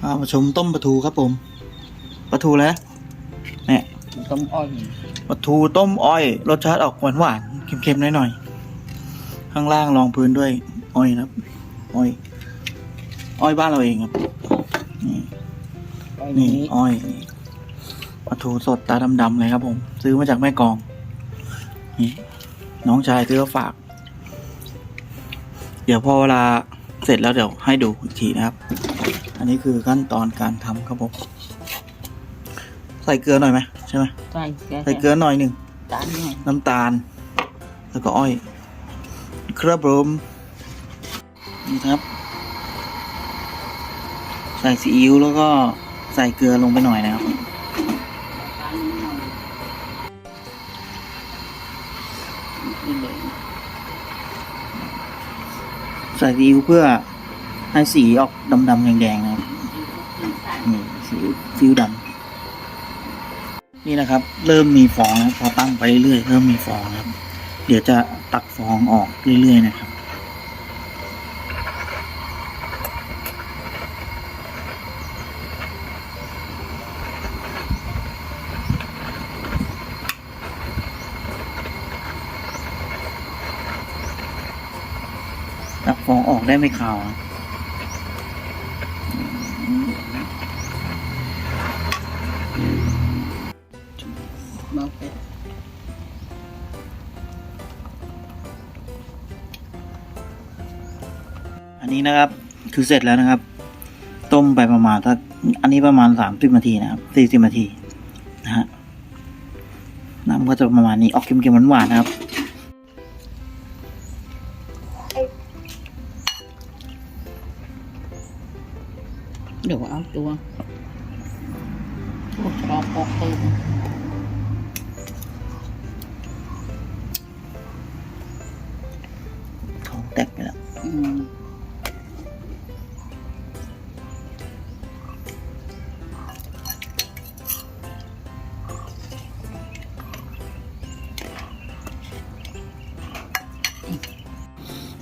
เอามาชมต้มปลาทูครับผมปลาทูแล้วเนี่ยต้มอ้อยปลาทูต้มอ้อย รสชาติออกหวานหวานๆเค็มๆหน่อยๆข้างล่างรองพื้นด้วยอ้อยนะครับอ้อยอ้อยบ้านเราเองครับนี่อ้อยนี่นี้อ้อยนี่ปลาทูสดตาดำๆเลยครับผม ซื้อมาจากแม่กลองนี่น้องชายซื้อมาฝาก เดี๋ยวพอเวลาเสร็จแล้วเดี๋ยวให้ดูอีกทีนะครับ อันนี้คือขั้นตอนการทำครับผม ใส่เกลือหน่อยไหมใช่ไหมใส่แกใส่เกลือหน่อยหนึ่งจานหน่อยน้ำตาล แล้วก็อ้อย ครับผมนี่ครับ ใส่ซีอิ๊วแล้วก็ใส่เกลือลงไปหน่อยนะครับนี่เลยใส่ซีอิ๊วเพื่อ ให้สีออกดำๆแดงๆนะครับนี่ซีอิ๊วดำนี่นะครับ เริ่มมีฟองแล้วพอตั้งไปเรื่อยๆเริ่มมีฟองครับ เดี๋ยวจะตักฟองออกเรื่อยๆนะครับตักฟองออกได้ไม่ขาวนะ มาเป็ดอันนี้นะครับคือเสร็จแล้วนะครับ ต้มไปประมาณถ้าอันนี้ประมาณสามสิบนาทีนะครับสี่สิบนาทีนะฮะน้ำก็จะประมาณนี้ออกเค็มๆหวานๆนะครับเดี๋ยวเอาตัวพวกชอบปอกปืน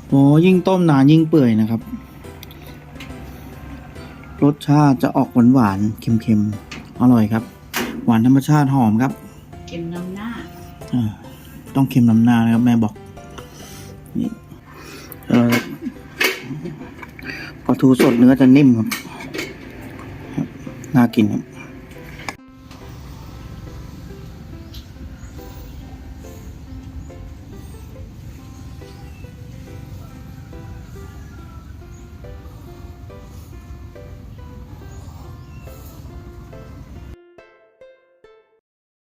โอ้ยิ่งต้มนานยิ่งเปื่อยนะครับ รสชาติจะออกหวานหวานๆเค็มๆอร่อยครับ หวานธรรมชาติหอมครับเก็มน้ำหน้าอ่าต้องเค็มน้ำหน้านะครับ แม่บอกนี่เออปลาทูสดเนื้อจะนิ่มครับครับน่ากินครับ